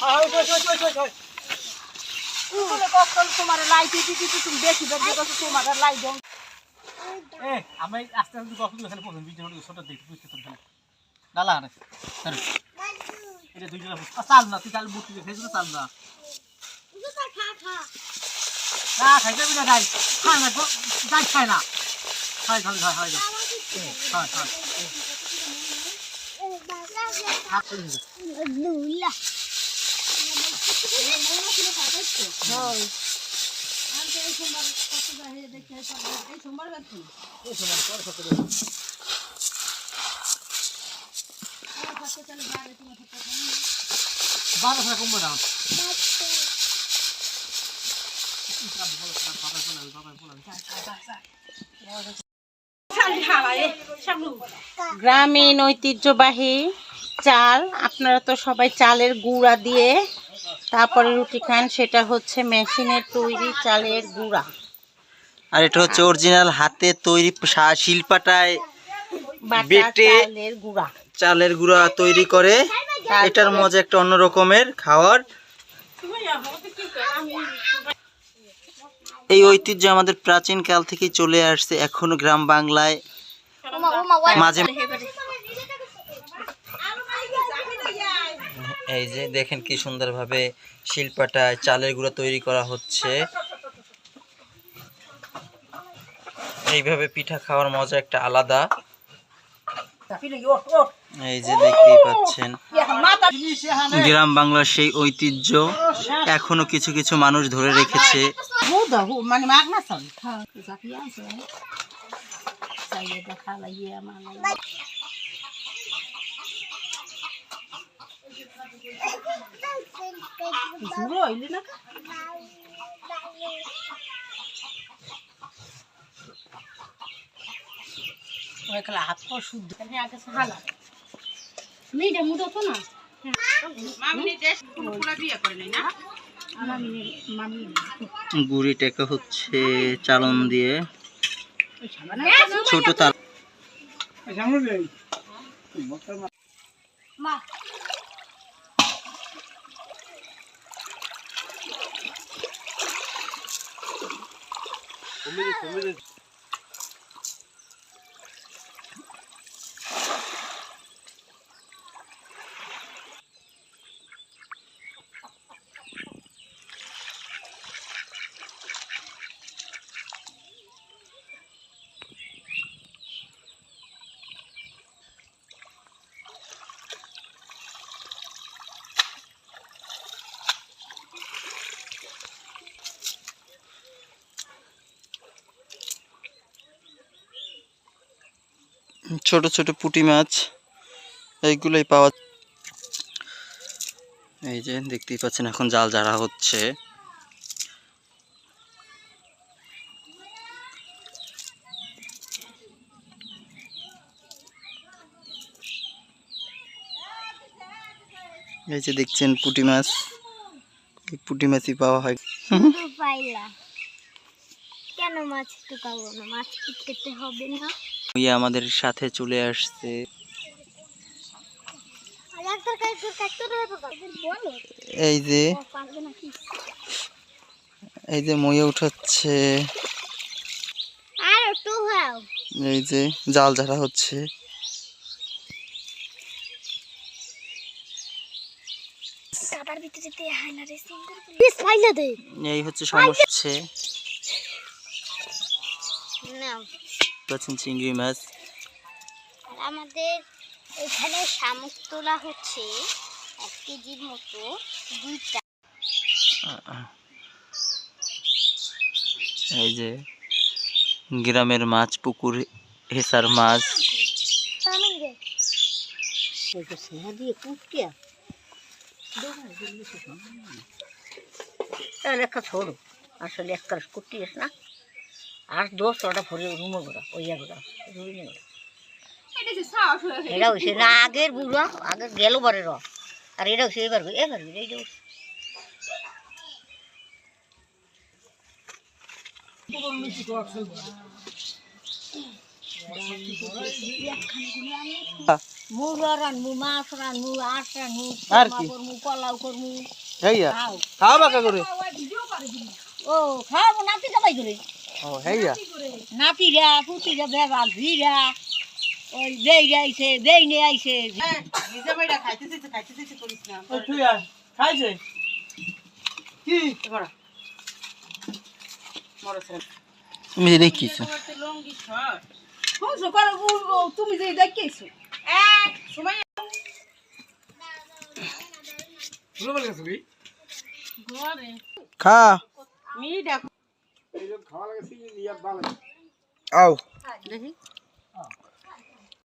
হ্যাঁ, ওই, ওই, ওই, ওই, ওই, ওই। এ, আমি আস্তে আস্তে দিলে এখানে পড়বেন ভিডিও ছোট দেখি বুঝতে তো ডালা আরে ধরে এটা দুই জলা চাল না তুই চাল বুটি খেয়েছিল চাল না। না খাই যাবি না খাই। খাই না যাই খাই না। খাই খাই খাই খাই। খাই খাই হাত করে দিবি। বারো টাকা কমবে না গ্রামীণ ঐতিহ্যবাহী চাল আপনারা তো সবাই চালের গুঁড়া দিয়ে তারপরে রুটি খান সেটা হচ্ছে মেশিনের তৈরি চালের গুঁড়া। আর এটা হচ্ছে অরিজিনাল হাতে তৈরি শিলপাটায় বাটা বেটে- চালের গুঁড়া। চালের গুঁড়া তৈরি করে। এটার মজা একটা অন্য রকমের খাওয়ার। এই ঐতিহ্য আমাদের প্রাচীন কাল থেকেই চলে আসছে এখনও গ্রাম বাংলায়। মাঝে এই যে দেখেন কি সুন্দরভাবে শিল্পাটায় চালের গুঁড়া তৈরি করা হচ্ছে। এইভাবে পিঠা খাওয়ার মজা একটা আলাদা। এই যে দেখতেই পাচ্ছেন। গ্রাম বাংলার সেই ঐতিহ্য এখনও কিছু কিছু মানুষ ধরে রেখেছে। মানে মাগ না? চল দেখা লাগিয়ে আমার হাত পর শুদ্ধ মেয়েটা মুদো তো না। গুড়ি টেকা হচ্ছে চালন দিয়ে। ছোট তাল ছোট ছোট পুটি মাছ, এইগুলোই পাওয়া এই যে দেখতেই পাচ্ছেন এখন জাল জারা হচ্ছে। এই যে দেখছেন পুটি মাছ পুঁটি মাছই পাওয়া হয়। কেন মাছ টুকাবো না? মাছ খেতে হবে না। ইয়ে আমাদের সাথে চলে আসছে এই যে এই যে ময়ে উঠাচ্ছে। আর এই যে জাল ঝাড়া হচ্ছে। এই হচ্ছে সমস্যা। পাচ্ছেন চিংড়ি মাছ। আর আমাদের এখানে শামুক তোলা হচ্ছে এক কেজির মতো দুইটা। এই যে গ্রামের মাছ পুকুর হেসার মাছ। ছোড়ো আসলে একটা কুটিস না। আর দোষ ওটা ভরে রুমো গোড়া ওইয়া গোড়া রুইনে গোড়া এটা হয়েছে না আগের বুড়া আগে গেল বারে র। আর এটা হচ্ছে এবার এবার এইটা হচ্ছে খাওয়া বাকা করে? ও খাওয়াবো নাতি যাবাই করে। ও হেইয়া। নাতিরা পুতিরা বেবা ভিড়া ওই দেই আইছে দেই নে আইছে। ও তুই আর খাইছে? কি? তুমি দেখিছো। তুমি যে দেখিছো। খা। মি দেখো। আও দেখি